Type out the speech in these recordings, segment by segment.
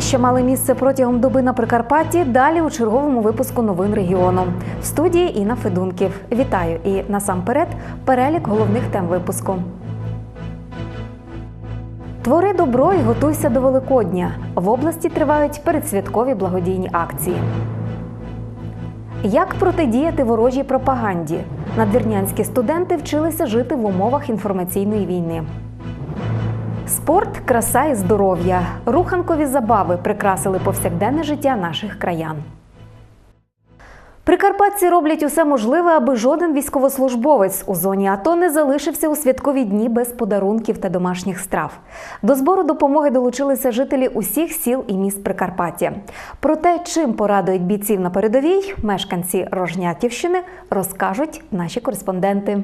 що мали місце протягом доби на Прикарпатті, далі у черговому випуску новин регіону. В студії Інна Федунків. Вітаю і насамперед перелік головних тем випуску. Твори добро і готуйся до Великодня. В області тривають передсвяткові благодійні акції. Як протидіяти ворожій пропаганді? Надвірнянські студенти вчилися жити в умовах інформаційної війни. Спорт, краса і здоров'я. Руханкові забави прикрасили повсякденне життя наших краян. Прикарпатці роблять усе можливе, аби жоден військовослужбовець у зоні АТО не залишився у святкові дні без подарунків та домашніх страв. До збору допомоги долучилися жителі усіх сіл і міст Прикарпаття. Про те, чим порадують бійців на передовій, мешканці Рожнятівщини розкажуть наші кореспонденти.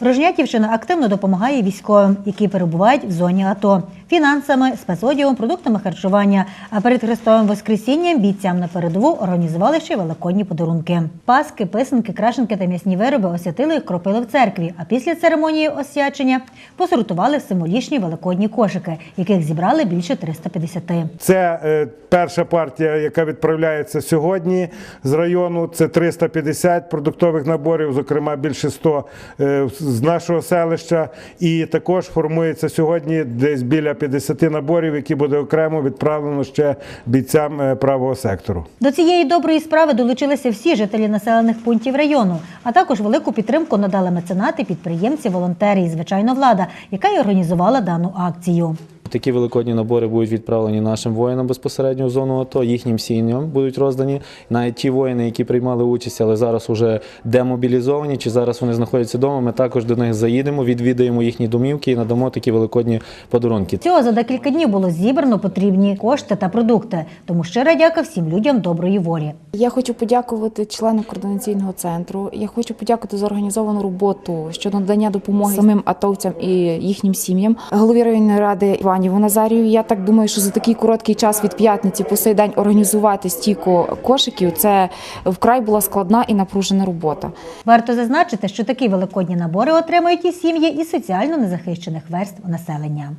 Рожнятівщина активно допомагає військовим, які перебувають в зоні АТО, фінансами, спецодягом, продуктами харчування. А перед Христовим Воскресінням бійцям на передову організували ще великодні подарунки. Паски, писанки, крашенки та м'ясні вироби освятили і кропили в церкві. А після церемонії освячення посортували символічні великодні кошики, яких зібрали більше 350. Це е, перша партія, яка відправляється сьогодні з району. Це 350 продуктових наборів, зокрема більше 100 е, з нашого селища. І також формується сьогодні десь біля 50 наборів, які буде окремо відправлено ще бійцям е, правого сектору. До цієї доброї справи долучилися всі жителі населених пунктів району, а також велику підтримку надали меценати, підприємці, волонтери і звичайно влада, яка й організувала дану акцію. Такі великодні набори будуть відправлені нашим воїнам безпосередньо в зону АТО, їхнім сім'ям будуть роздані. Навіть ті воїни, які приймали участь, але зараз вже демобілізовані, чи зараз вони знаходяться вдома. Ми також до них заїдемо, відвідаємо їхні домівки і надамо такі великодні подарунки. Цього за декілька днів було зібрано потрібні кошти та продукти. Тому щира дяка всім людям доброї волі. Я хочу подякувати членам координаційного центру. Я хочу подякувати за організовану роботу щодо надання допомоги самим атовцям і їхнім сім'ям. Голові районної ради Іваніву Назарію. Я так думаю, що за такий короткий час від п'ятниці по сей день організувати стійку кошиків це вкрай була складна і напружена робота. Варто зазначити, що такі великодні набори отримують і сім'ї із соціально незахищених верств населення.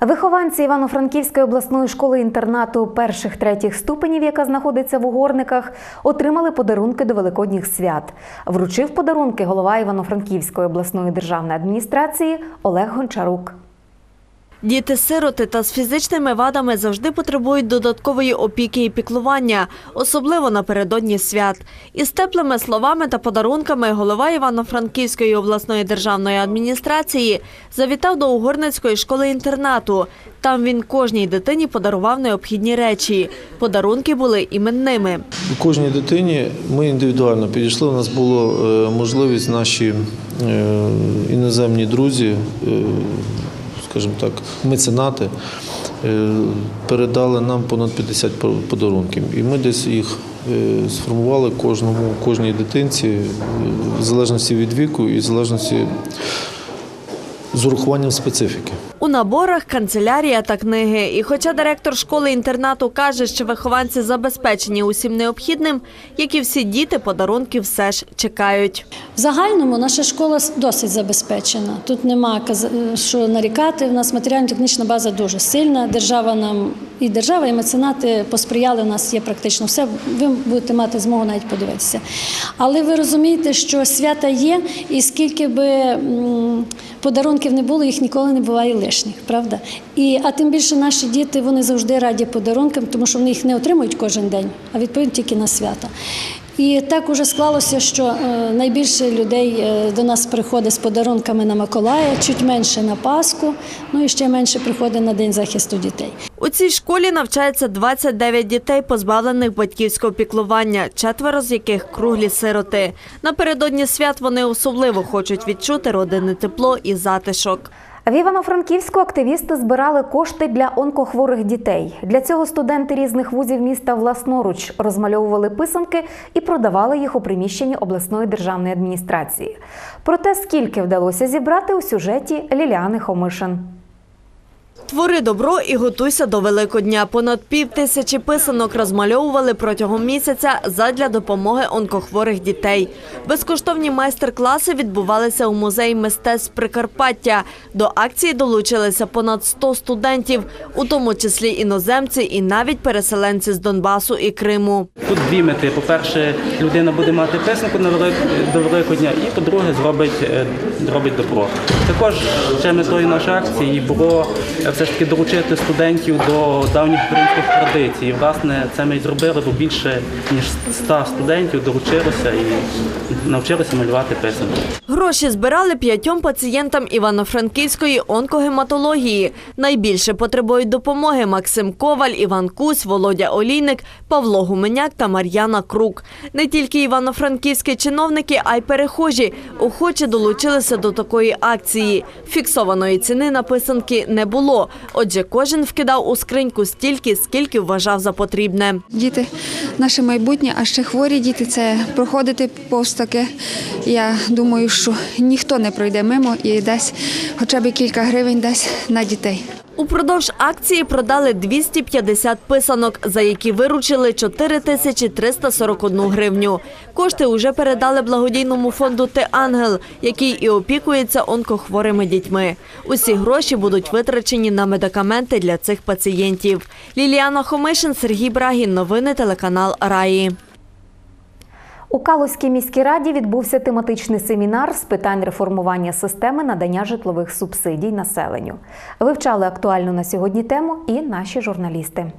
Вихованці Івано-Франківської обласної школи інтернату перших третіх ступенів, яка знаходиться в Угорниках, отримали подарунки до великодніх свят. Вручив подарунки голова Івано-Франківської обласної державної адміністрації Олег Гончарук. Діти-сироти та з фізичними вадами завжди потребують додаткової опіки і піклування, особливо напередодні свят. Із теплими словами та подарунками голова Івано-Франківської обласної державної адміністрації завітав до Угорницької школи-інтернату. Там він кожній дитині подарував необхідні речі. Подарунки були іменними. Кожній дитині ми індивідуально підійшли. У нас була можливість наші е, іноземні друзі, е, скажімо так, меценати, е, передали нам понад 50 подарунків. І ми десь їх е, сформували кожному, кожній дитинці, е, в залежності від віку і в залежності з урахуванням специфіки. У наборах канцелярія та книги. І хоча директор школи-інтернату каже, що вихованці забезпечені усім необхідним, як і всі діти, подарунки все ж чекають. В загальному наша школа досить забезпечена. Тут нема каз- що нарікати. У нас матеріально-технічна база дуже сильна. Держава нам і держава, і меценати посприяли. У нас є практично все. Ви будете мати змогу навіть подивитися. Але ви розумієте, що свята є, і скільки би подарунків не було, їх ніколи не буває лишніх, правда? І а тим більше наші діти вони завжди раді подарункам, тому що вони їх не отримують кожен день, а відповідно тільки на свята. І так уже склалося, що е, найбільше людей е, до нас приходить з подарунками на Миколая, чуть менше на Пасху, ну і ще менше приходить на День захисту дітей. У цій школі навчається 29 дітей, позбавлених батьківського піклування, четверо з яких круглі сироти. Напередодні свят вони особливо хочуть відчути родинне тепло і затишок. В Івано-Франківську активісти збирали кошти для онкохворих дітей. Для цього студенти різних вузів міста власноруч розмальовували писанки і продавали їх у приміщенні обласної державної адміністрації. Про те, скільки вдалося зібрати у сюжеті Ліліани Хомишин. Твори добро і готуйся до Великодня. Понад пів тисячі писанок розмальовували протягом місяця задля допомоги онкохворих дітей. Безкоштовні майстер-класи відбувалися у музеї мистецтв Прикарпаття. До акції долучилися понад 100 студентів, у тому числі іноземці і навіть переселенці з Донбасу і Криму. Тут дві мети. По-перше, людина буде мати писанку на до Великодня, і по-друге, зробить, е, робить добро. Також ще метою нашої акції було все ж таки долучити студентів до давніх українських традицій. Власне, це ми й зробили, бо більше ніж 100 студентів долучилося і навчилися малювати писанки. Гроші збирали п'ятьом пацієнтам Івано-Франківської онкогематології. Найбільше потребують допомоги Максим Коваль, Іван Кусь, Володя Олійник, Павло Гуменяк та Мар'яна Крук. Не тільки івано-франківські чиновники, а й перехожі охоче долучилися до такої акції. Фіксованої ціни на писанки не було. Отже, кожен вкидав у скриньку стільки, скільки вважав за потрібне. Діти наше майбутнє, а ще хворі діти це проходити повз таке. Я думаю, що ніхто не пройде мимо і дасть хоча б кілька гривень дасть на дітей. Упродовж акції продали 250 писанок, за які виручили 4341 гривню. Кошти уже передали благодійному фонду «Ти-Ангел», який і опікується онкохворими дітьми. Усі гроші будуть витрачені на медикаменти для цих пацієнтів. Ліліана Хомишин, Сергій Брагін. Новини телеканал Раї. У Калузькій міській раді відбувся тематичний семінар з питань реформування системи надання житлових субсидій населенню. Вивчали актуальну на сьогодні тему і наші журналісти.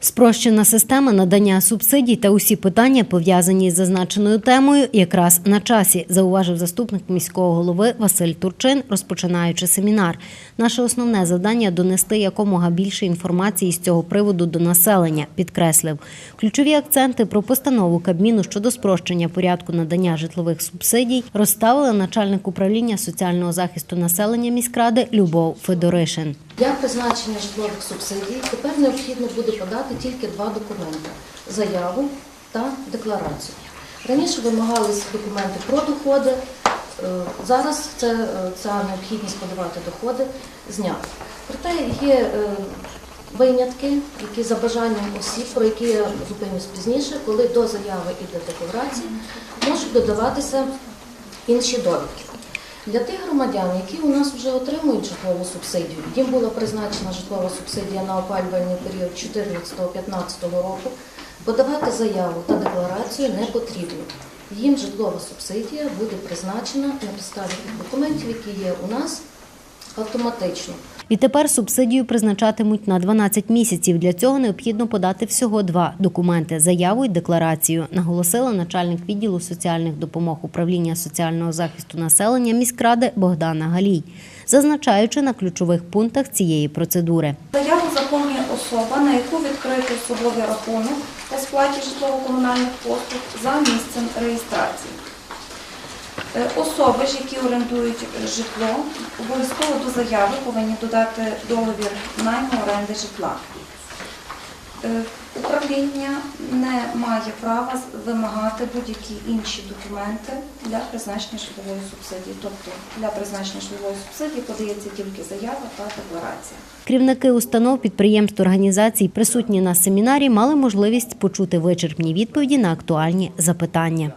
Спрощена система надання субсидій та усі питання, пов'язані з зазначеною темою, якраз на часі, зауважив заступник міського голови Василь Турчин, розпочинаючи семінар. Наше основне завдання донести якомога більше інформації з цього приводу до населення, підкреслив. Ключові акценти про постанову Кабміну щодо спрощення порядку надання житлових субсидій розставила начальник управління соціального захисту населення міськради Любов Федоришин. Для призначення житлових субсидій тепер необхідно буде подати тільки два документи заяву та декларацію. Раніше вимагались документи про доходи. е, Зараз це, е, ця необхідність подавати доходи знята. Проте є е, винятки, які за бажанням осіб, про які я зупинюсь пізніше, коли до заяви і до декларації можуть додаватися інші довідки. Для тих громадян, які у нас вже отримують житлову субсидію, їм була призначена житлова субсидія на опалювальний період 2014-2015 року, подавати заяву та декларацію не потрібно. Їм житлова субсидія буде призначена на підставі документів, які є у нас автоматично. Відтепер субсидію призначатимуть на 12 місяців. Для цього необхідно подати всього два документи заяву і декларацію, наголосила начальник відділу соціальних допомог управління соціального захисту населення міськради Богдана Галій, зазначаючи на ключових пунктах цієї процедури. Заяву заповнює особа, на яку відкрито особовий рахунок по сплаті житлово-комунальних послуг за місцем реєстрації. Е, Особи ж, які орендують житло, обов'язково до заяви повинні додати договір найму оренди житла. Е, Управління не має права вимагати будь-які інші документи для призначення житлової субсидії. Тобто для призначення житлової субсидії подається тільки заява та декларація. Керівники установ, підприємств, організацій, присутні на семінарі, мали можливість почути вичерпні відповіді на актуальні запитання.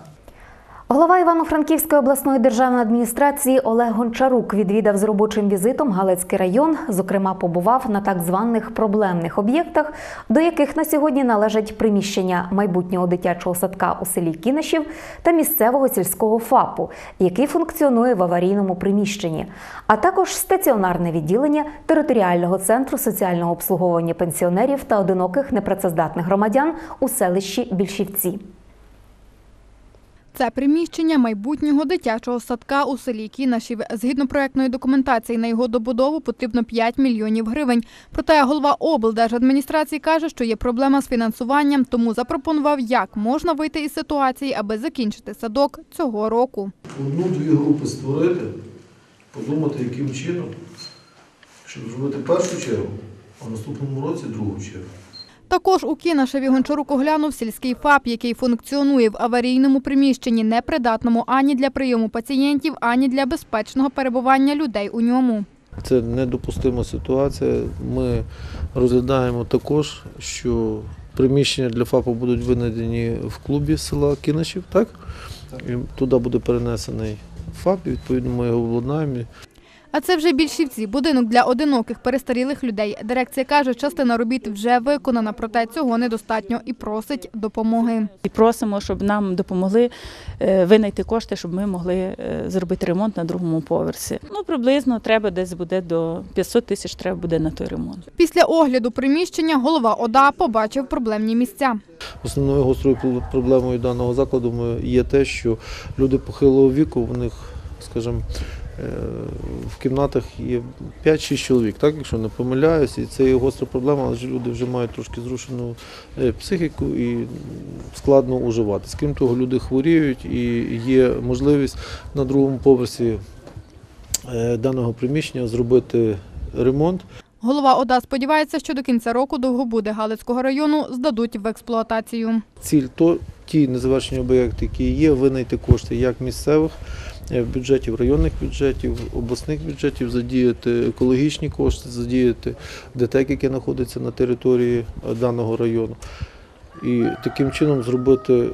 Голова Івано-Франківської обласної державної адміністрації Олег Гончарук відвідав з робочим візитом Галицький район. Зокрема, побував на так званих проблемних об'єктах, до яких на сьогодні належать приміщення майбутнього дитячого садка у селі Кінишів та місцевого сільського ФАПу, який функціонує в аварійному приміщенні, а також стаціонарне відділення територіального центру соціального обслуговування пенсіонерів та одиноких непрацездатних громадян у селищі Більшівці. Це приміщення майбутнього дитячого садка у селі Кінашів. Згідно проектної документації на його добудову потрібно 5 мільйонів гривень. Проте голова облдержадміністрації каже, що є проблема з фінансуванням, тому запропонував, як можна вийти із ситуації, аби закінчити садок цього року. Одну-дві групи створити, подумати, яким чином, щоб зробити першу чергу, а в наступному році другу чергу. Також у Кінашеві Гончарук оглянув сільський ФАП, який функціонує в аварійному приміщенні, непридатному ані для прийому пацієнтів, ані для безпечного перебування людей у ньому. Це недопустима ситуація. Ми розглядаємо також, що приміщення для ФАПу будуть винайдені в клубі села Кинашів, так? І туди буде перенесений ФАП, і відповідно ми його обладнаємо. А це вже більшівці, будинок для одиноких перестарілих людей. Дирекція каже, частина робіт вже виконана, проте цього недостатньо і просить допомоги. І просимо, щоб нам допомогли е, винайти кошти, щоб ми могли е, зробити ремонт на другому поверсі. Ну, приблизно треба десь буде до 500 тисяч треба буде на той ремонт. Після огляду приміщення голова ОДА побачив проблемні місця. Основною гострою проблемою даного закладу ми- є те, що люди похилого віку, в них, скажімо, в кімнатах є 5-6 чоловік, так, якщо не помиляюсь, і це є гостра проблема, але люди вже мають трошки зрушену е, психіку і складно уживати. Крім того, люди хворіють і є можливість на другому поверсі е, даного приміщення зробити ремонт. Голова ОДА сподівається, що до кінця року довгобуди Галицького району здадуть в експлуатацію. Ціль то ті незавершені об'єкти, які є, винайти кошти як місцевих е, бюджетів, районних бюджетів, обласних бюджетів, задіяти екологічні кошти, задіяти ДТЕК, яке знаходиться на території е, даного району. І таким чином зробити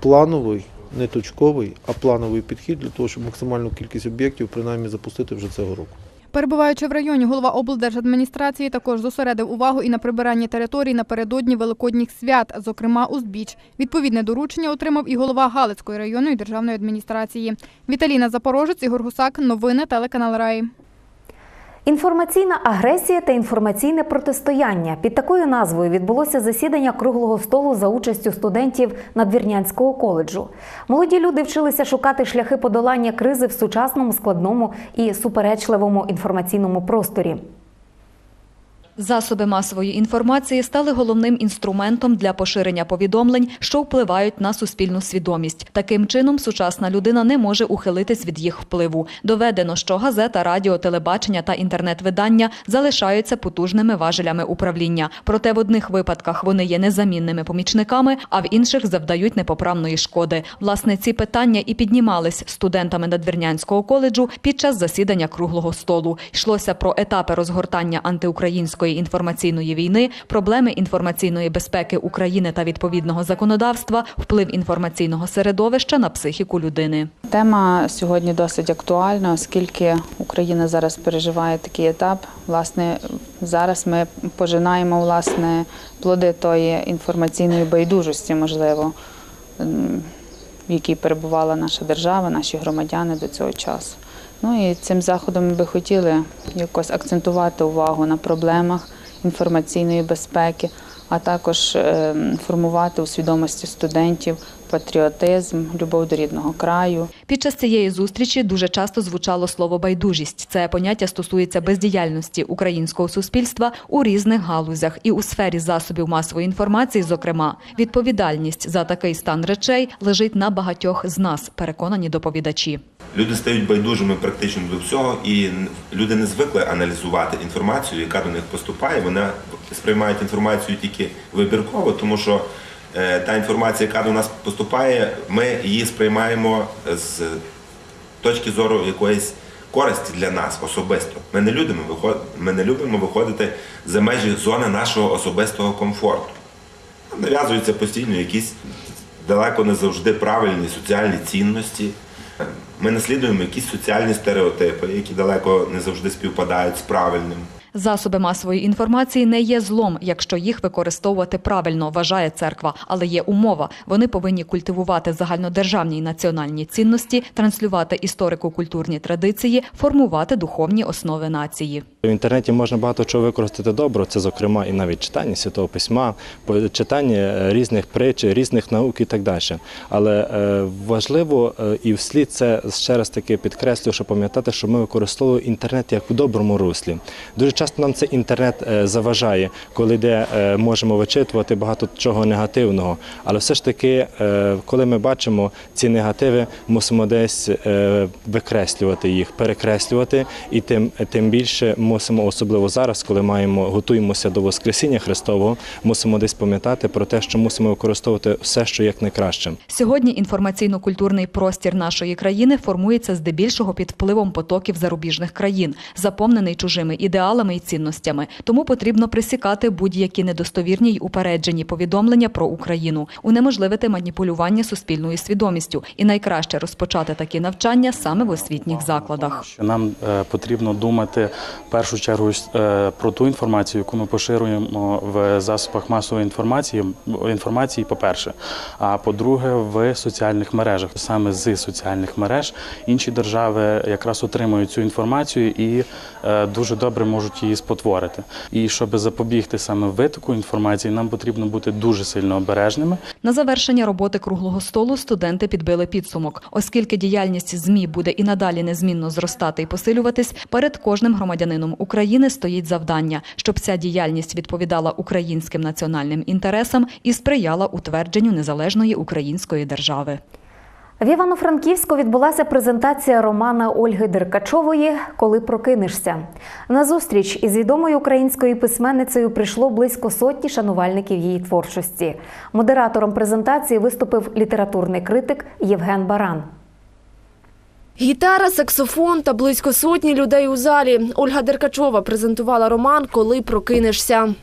плановий, не точковий, а плановий підхід для того, щоб максимальну кількість об'єктів принаймні запустити вже цього року. Перебуваючи в районі, голова облдержадміністрації також зосередив увагу і на прибиранні територій напередодні великодніх свят, зокрема узбіч. Відповідне доручення отримав і голова Галицької районної державної адміністрації. Віталіна Запорожець, Ігор Гусак. Новини телеканал Рай. Інформаційна агресія та інформаційне протистояння під такою назвою відбулося засідання круглого столу за участю студентів Надвірнянського коледжу. Молоді люди вчилися шукати шляхи подолання кризи в сучасному складному і суперечливому інформаційному просторі. Засоби масової інформації стали головним інструментом для поширення повідомлень, що впливають на суспільну свідомість. Таким чином, сучасна людина не може ухилитись від їх впливу. Доведено, що газета, радіо, телебачення та інтернет-видання залишаються потужними важелями управління. Проте в одних випадках вони є незамінними помічниками, а в інших завдають непоправної шкоди. Власне, ці питання і піднімались студентами Надвірнянського коледжу під час засідання круглого столу. Йшлося про етапи розгортання антиукраїнської інформаційної війни, проблеми інформаційної безпеки України та відповідного законодавства, вплив інформаційного середовища на психіку людини. Тема сьогодні досить актуальна, оскільки Україна зараз переживає такий етап. Власне, зараз ми пожинаємо власне плоди тої інформаційної байдужості, можливо, в якій перебувала наша держава, наші громадяни до цього часу. Ну і цим заходом ми би хотіли якось акцентувати увагу на проблемах інформаційної безпеки, а також е, формувати у свідомості студентів патріотизм, любов до рідного краю. Під час цієї зустрічі дуже часто звучало слово байдужість. Це поняття стосується бездіяльності українського суспільства у різних галузях і у сфері засобів масової інформації. Зокрема, відповідальність за такий стан речей лежить на багатьох з нас, переконані доповідачі. Люди стають байдужими практично до всього, і люди не звикли аналізувати інформацію, яка до них поступає. Вони сприймають інформацію тільки вибірково, тому що та інформація, яка до нас поступає, ми її сприймаємо з точки зору якоїсь користі для нас особисто. Ми не любимо ми не любимо виходити за межі зони нашого особистого комфорту. Нав'язуються постійно якісь далеко не завжди правильні соціальні цінності. Ми наслідуємо якісь соціальні стереотипи, які далеко не завжди співпадають з правильним. Засоби масової інформації не є злом, якщо їх використовувати правильно, вважає церква. Але є умова. Вони повинні культивувати загальнодержавні і національні цінності, транслювати історико-культурні традиції, формувати духовні основи нації. В інтернеті можна багато чого використати добро, це зокрема і навіть читання святого письма, читання е, різних притч, різних наук і так далі. Але е, важливо е, і вслід це ще раз таки підкреслюю, що пам'ятати, що ми використовуємо інтернет як в доброму руслі. Дуже часто нам цей інтернет е, заважає, коли де е, можемо вичитувати багато чого негативного. Але все ж таки, е, коли ми бачимо ці негативи, мусимо десь викреслювати їх, перекреслювати, і тим, тим більше мусимо, особливо зараз, коли маємо готуємося до Воскресіння Христового, мусимо десь пам'ятати про те, що мусимо використовувати все, що як найкраще. Сьогодні інформаційно-культурний простір нашої країни формується здебільшого під впливом потоків зарубіжних країн, заповнений чужими ідеалами і цінностями. Тому потрібно присікати будь-які недостовірні й упереджені повідомлення про Україну, унеможливити маніпулювання суспільною свідомістю і найкраще розпочати такі навчання саме в освітніх закладах. нам е, потрібно думати в першу чергу е, про ту інформацію, яку ми поширюємо в засобах масової інформації. Інформації, по-перше, а по-друге, в соціальних мережах. Саме з соціальних мереж інші держави якраз отримують цю інформацію і е, дуже добре можуть її спотворити. І щоб запобігти саме витоку інформації, нам потрібно бути дуже сильно обережними. На завершення роботи круглого столу студенти підбили підсумок, оскільки діяльність ЗМІ буде і надалі незмінно зростати і посилюватись. Перед кожним громадянином України стоїть завдання, щоб ця діяльність відповідала українським національним інтересам і сприяла утвердженню незалежної української держави. В Івано-Франківську відбулася презентація романа Ольги Деркачової Коли прокинешся. На зустріч із відомою українською письменницею прийшло близько сотні шанувальників її творчості. Модератором презентації виступив літературний критик Євген Баран. Гітара, саксофон та близько сотні людей у залі. Ольга Деркачова презентувала роман Коли прокинешся.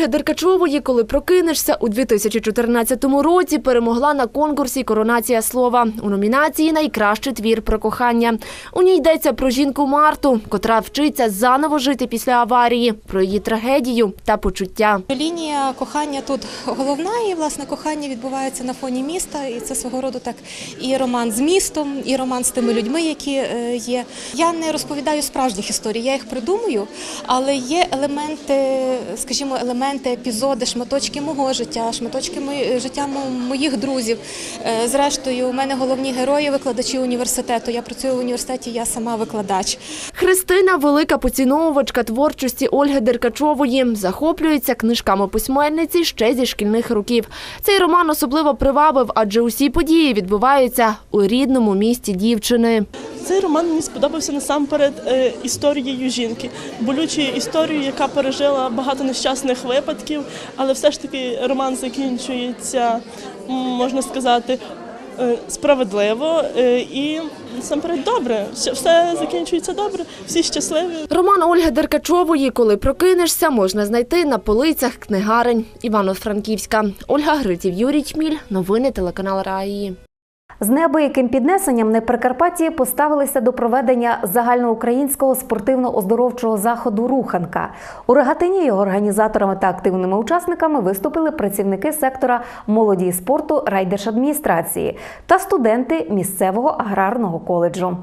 Ольги Деркачової Коли прокинешся у 2014 році перемогла на конкурсі Коронація слова у номінації Найкращий твір про кохання. У ній йдеться про жінку Марту, котра вчиться заново жити після аварії, про її трагедію та почуття. Лінія кохання тут головна, і власне кохання відбувається на фоні міста, і це свого роду так і роман з містом, і роман з тими людьми, які е, є. Я не розповідаю справжніх історій, я їх придумую, але є елементи, скажімо, елементи, епізоди, шматочки мого життя, шматочки мої- життя моїх друзів. Е, Зрештою, у мене головні герої, викладачі університету. Я працюю в університеті, я сама викладач. Христина, велика поціновувачка творчості Ольги Деркачової, захоплюється книжками письменниці ще зі шкільних років. Цей роман особливо привабив, адже усі події відбуваються у рідному місті дівчини. Цей роман мені сподобався насамперед е, історією жінки, болючою історією, яка пережила багато нещасних випадків, але все ж таки роман закінчується, можна сказати, е, справедливо е, і насамперед добре. Все- закінчується добре, всі щасливі. Роман Ольги Деркачової Коли прокинешся, можна знайти на полицях книгарень Івано-Франківська. Ольга Гриців, Юрій Чміль. Новини телеканал Раї. З неабияким піднесенням на Прикарпатті поставилися до проведення загальноукраїнського спортивно-оздоровчого заходу Руханка. У регатині його організаторами та активними учасниками виступили працівники сектора молоді і спорту райдержадміністрації та студенти місцевого аграрного коледжу.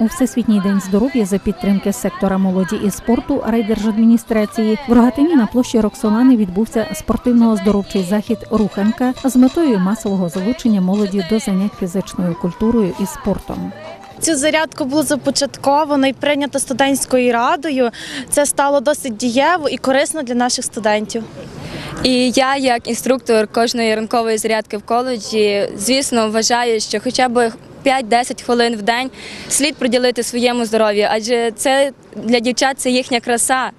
У Всесвітній день здоров'я за підтримки сектора молоді і спорту райдержадміністрації в Рогатині на площі Роксолани відбувся спортивно-оздоровчий захід Руханка з метою масового залучення молоді до занять фізичною культурою і спортом. Цю зарядку було започатковано і прийнято студентською радою. Це стало досить дієво і корисно для наших студентів. І я, як інструктор кожної ранкової зарядки в коледжі, звісно, вважаю, що хоча б 5-10 хвилин в день слід приділити своєму здоров'ю, адже це для дівчат це їхня краса.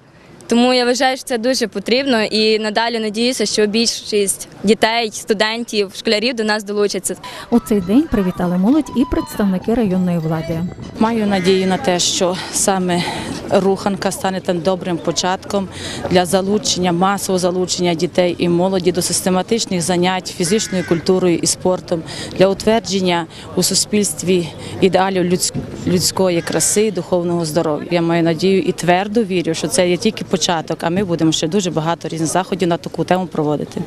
Тому я вважаю, що це дуже потрібно і надалі надіюся, що більшість дітей, студентів, школярів до нас долучаться. У цей день привітали молодь і представники районної влади. Маю надію на те, що саме руханка стане тим добрим початком для залучення, масового залучення дітей і молоді до систематичних занять фізичною культурою і спортом для утвердження у суспільстві ідеалів людсь- людської краси і духовного здоров'я. Я маю надію і твердо вірю, що це є тільки початок, а ми будемо ще дуже багато різних заходів на таку тему проводити.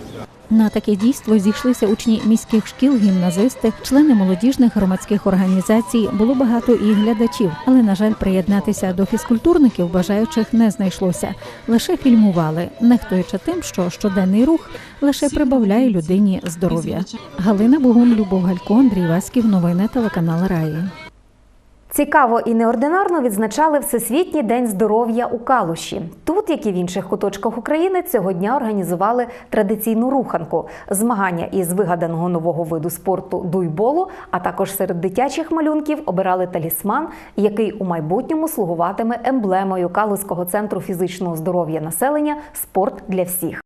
На таке дійство зійшлися учні міських шкіл, гімназисти, члени молодіжних громадських організацій. Було багато і глядачів, але на жаль, приєднатися до фізкультурників бажаючих не знайшлося. Лише фільмували, нехтуючи тим, що щоденний рух лише прибавляє людині здоров'я. Галина Богун, Любов Галько, Андрій Васьків. Новини телеканал Раї. Цікаво і неординарно відзначали Всесвітній день здоров'я у Калуші. Тут, як і в інших куточках України, цього дня організували традиційну руханку, змагання із вигаданого нового виду спорту дуйболу, а також серед дитячих малюнків обирали талісман, який у майбутньому слугуватиме емблемою Калузького центру фізичного здоров'я населення Спорт для всіх.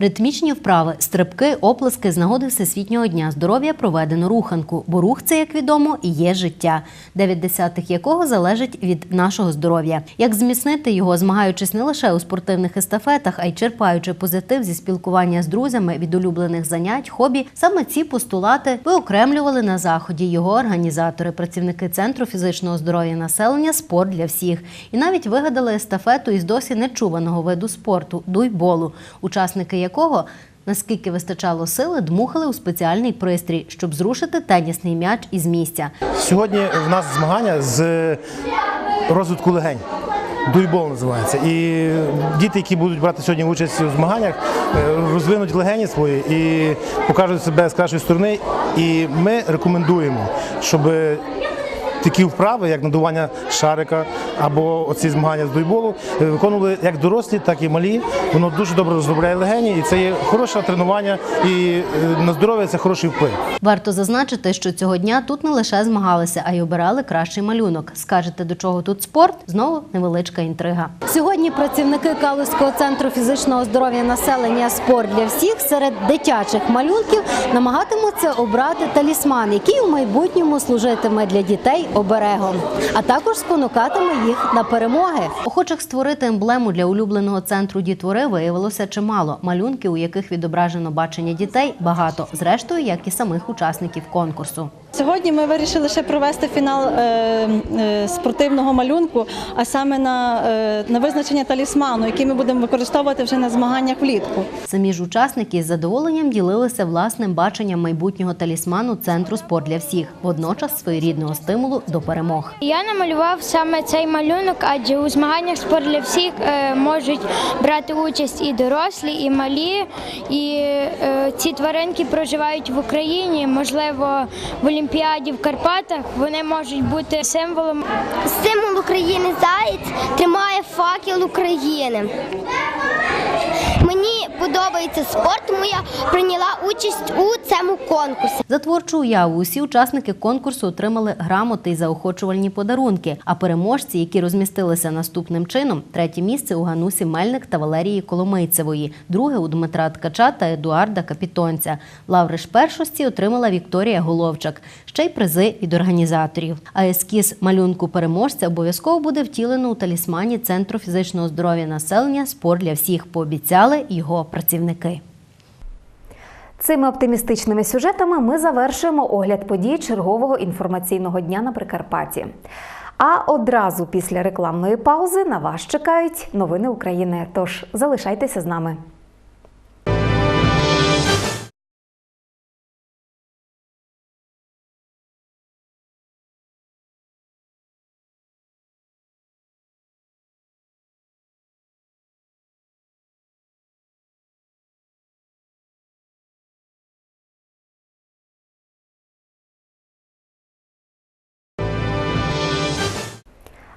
Ритмічні вправи, стрибки, оплески з нагоди Всесвітнього дня здоров'я проведено руханку, бо рух це, як відомо, і є життя, дев'ять десятих якого залежить від нашого здоров'я. Як зміцнити його, змагаючись не лише у спортивних естафетах, а й черпаючи позитив зі спілкування з друзями від улюблених занять, хобі, саме ці постулати виокремлювали на заході його організатори, працівники центру фізичного здоров'я населення Спорт для всіх. І навіть вигадали естафету із досі нечуваного виду спорту дуйболу, учасники якого. Наскільки вистачало сили, дмухали у спеціальний пристрій, щоб зрушити тенісний м'яч із місця. Сьогодні в нас змагання з розвитку легень. Дуйбол називається. І діти, які будуть брати сьогодні участь у змаганнях, е, розвинуть легені свої і покажуть себе з кращої сторони. І ми рекомендуємо, щоб такі вправи, як надування шарика або оці змагання з дуйболу, е, виконували як дорослі, так і малі. Воно дуже добре розробляє легені, і це є хороше тренування, і е, на здоров'я це хороший вплив. Варто зазначити, що цього дня тут не лише змагалися, а й обирали кращий малюнок. Скажете, до чого тут спорт? Знову невеличка інтрига. Сьогодні працівники Калузького центру фізичного здоров'я населення спорт для всіх серед дитячих малюнків намагатимуться обрати талісман, який у майбутньому служитиме для дітей оберегом, а також спонукатиме їх на перемоги. Охочих створити емблему для улюбленого центру дітвори виявилося чимало. Малюнки, у яких відображено бачення дітей, багато. Зрештою, як і самих учасників конкурсу. Сьогодні ми вирішили ще провести фінал е, е, спортивного малюнку, а саме на, е, на визначення талісману, який ми будемо використовувати вже на змаганнях влітку. Самі ж учасники з задоволенням ділилися власним баченням майбутнього талісману центру спорт для всіх, водночас своєрідного стимулу до перемог. Я намалював саме цей малюнок, адже у змаганнях спорт для всіх е, можуть брати участь і дорослі, і малі. І е, ці тваринки проживають в Україні, можливо, в Олімпіаді в Карпатах. Вони можуть бути символом. Символ України заєць тримає факел України. Мені подобається спорт, тому я прийняла участь у цьому конкурсі. За творчу уяву усі учасники конкурсу отримали грамоти й заохочувальні подарунки. А переможці, які розмістилися наступним чином, третє місце у Ганусі Мельник та Валерії Коломийцевої, друге у Дмитра Ткача та Едуарда Капітонця. Лаври ж першості отримала Вікторія Головчак. Ще й призи від організаторів. А ескіз малюнку переможця обов'язково буде втілено у талісмані Центру фізичного здоров'я населення Спорт для всіх. Пообіцяли його працівники. Цими оптимістичними сюжетами ми завершуємо огляд подій чергового інформаційного дня на Прикарпатті. А одразу після рекламної паузи на вас чекають новини України. Тож залишайтеся з нами.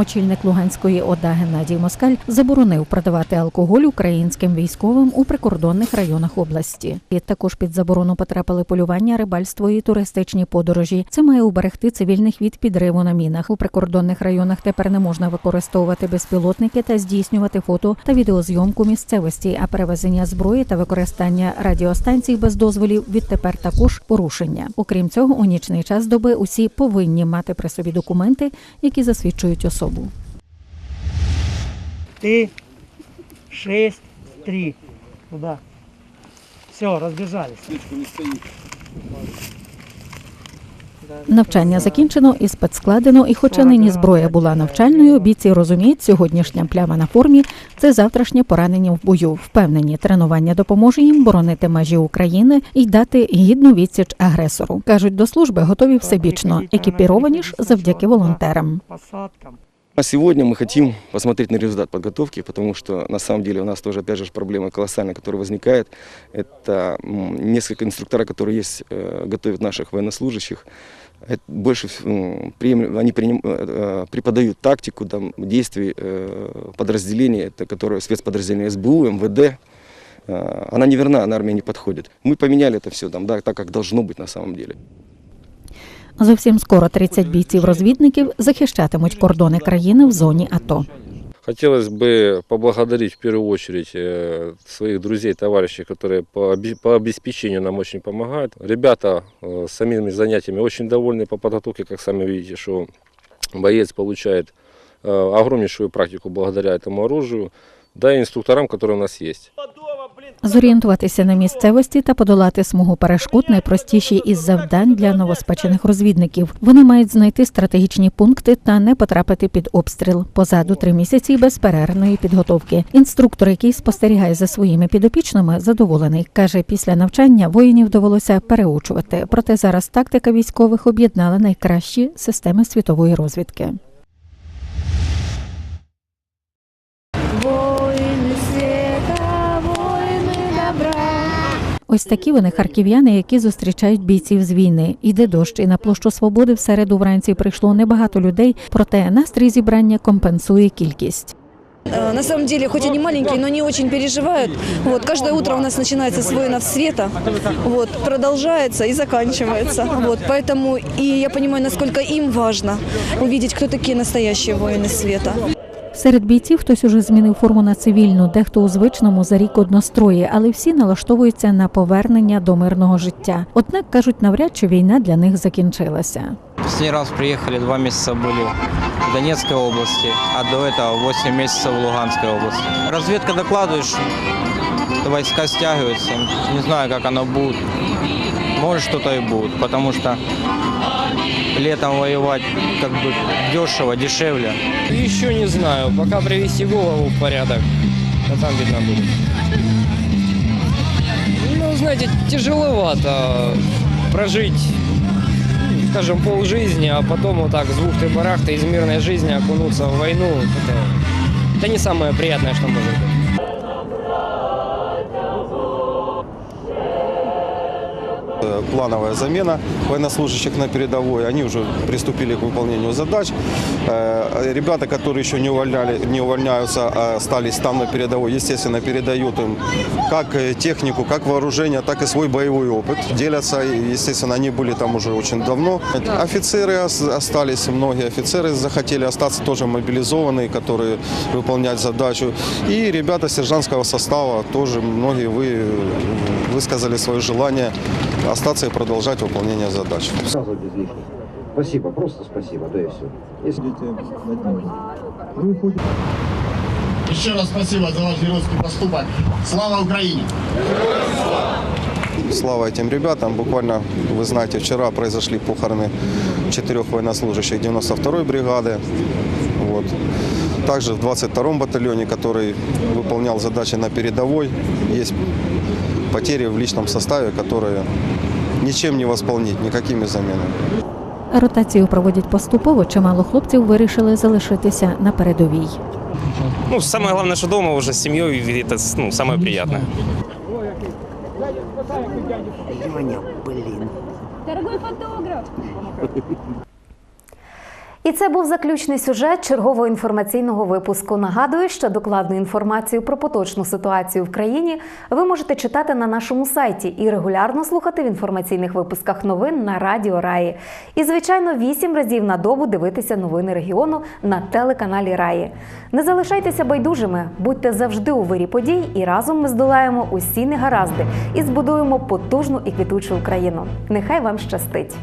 Очільник Луганської ОДА Геннадій Москаль заборонив продавати алкоголь українським військовим у прикордонних районах області. І також під заборону потрапили полювання, рибальство і туристичні подорожі. Це має уберегти цивільних від підриву на мінах. У прикордонних районах тепер не можна використовувати безпілотники та здійснювати фото та відеозйомку місцевості, а перевезення зброї та використання радіостанцій без дозволів відтепер також порушення. Окрім цього, у нічний час доби усі повинні мати при собі документи, які засвідчують особу. Ты, шесть, три. Туда. Все, разбежались. Навчання закінчено і спецскладено, і хоча нині зброя була навчальною, бійці розуміють, сьогоднішня пляма на формі це завтрашнє поранення в бою. Впевнені, тренування допоможе їм боронити межі України і дати гідну відсіч агресору. кажуть, до служби готові всебічно, екіпіровані ж завдяки волонтерам. А сегодня мы хотим посмотреть на результат подготовки, потому что на самом деле у нас тоже опять же проблема колоссальная, которая возникает. Это несколько инструкторов, которые есть, э, готовят наших военнослужащих. Больше они э, э, преподают тактику там, действий подразделений, это которые спецподразделения СБУ, МВД. Она неверна, на армии не подходит. Мы поменяли это все там, да, так, как должно быть на самом деле. Зовсім скоро 30 бійців-розвідників захищатимуть кордони країни в зоні АТО. Хотелось бы поблагодарить в первую очередь э, своих друзей, товарищей, которые по, обе- по обеспечению нам очень помогают. Ребята э, самими занятиями очень довольны по подготовке, как сами видите, что боец получает э, огромнейшую практику благодаря этому оружию, да и инструкторам, которые у нас есть. Зорієнтуватися на місцевості та подолати смугу перешкод найпростіші із завдань для новоспечених розвідників. Вони мають знайти стратегічні пункти та не потрапити під обстріл. Позаду три місяці безперервної підготовки. Інструктор, який спостерігає за своїми підопічними, задоволений. каже, після навчання воїнів довелося переучувати. Проте зараз тактика військових об'єднала найкращі системи світової розвідки. Ось такі вони харків'яни, які зустрічають бійців з війни. Іде дощ, і на площу свободи в середу вранці прийшло небагато людей, проте настрій зібрання компенсує кількість. Э, На самом деле, хоть они маленькие, но они очень переживают. Вот, каждое утро у нас начинается с воинов света, вот, продолжается и заканчивается. Вот, поэтому и я понимаю, насколько им важно увидеть, кто такие настоящие воины света. Серед бійців хтось уже змінив форму на цивільну, дехто у звичному за рік однострої, але всі налаштовуються на повернення до мирного життя. Однак кажуть, навряд чи війна для них закінчилася. Последний раз приехали, два месяца были в Донецкой области, а до этого 8 месяцев в Луганской области. Разведка докладывает, что войска стягиваются. Не знаю, как оно будет. Может, что-то и будет, потому что летом воевать как бы дешево, дешевле. Еще не знаю, пока привести голову в порядок, а там видно будет. Ну, знаете, тяжеловато прожить, скажем, полжизни, а потом вот так с бухты-барахты из мирной жизни окунуться в войну. Это, это не самое приятное, что может быть. Плановая замена военнослужащих на передовой. Они уже приступили к выполнению задач. Э, Ребята, которые еще не, увольняли, не увольняются, а остались там на передовой, естественно, передают им как э, технику, как вооружение, так и свой боевой опыт. Делятся, и, естественно, они были там уже очень давно. Офицеры ос- остались, многие офицеры захотели остаться тоже мобилизованные, которые выполнять задачу. И ребята сержантского состава тоже, многие вы высказали свое желание остаться и продолжать выполнение задач. Спасибо, просто спасибо, да и все. Если... Еще раз спасибо за ваш геройский поступок. Слава Украине! Слава этим ребятам. Буквально, вы знаете, вчера произошли похороны четырех военнослужащих 92-й бригады. Вот. Также в 22-м батальоне, который выполнял задачи на передовой, есть потери в личном составе, которые ничем не восполнить, никакими заменами. Ротацію проводять поступово. Чимало хлопців вирішили залишитися на передовій. Ну, саме головне, що дома вже сім'єю семьей, и это ну, самое приятное. Дорогой фотограф! І це був заключний сюжет чергового інформаційного випуску. Нагадую, що докладну інформацію про поточну ситуацію в країні ви можете читати на нашому сайті і регулярно слухати в інформаційних випусках новин на Радіо Раї. І, звичайно, вісім разів на добу дивитися новини регіону на телеканалі Раї. Не залишайтеся байдужими, будьте завжди у вирі подій, і разом ми здолаємо усі негаразди і збудуємо потужну і квітучу Україну. Нехай вам щастить!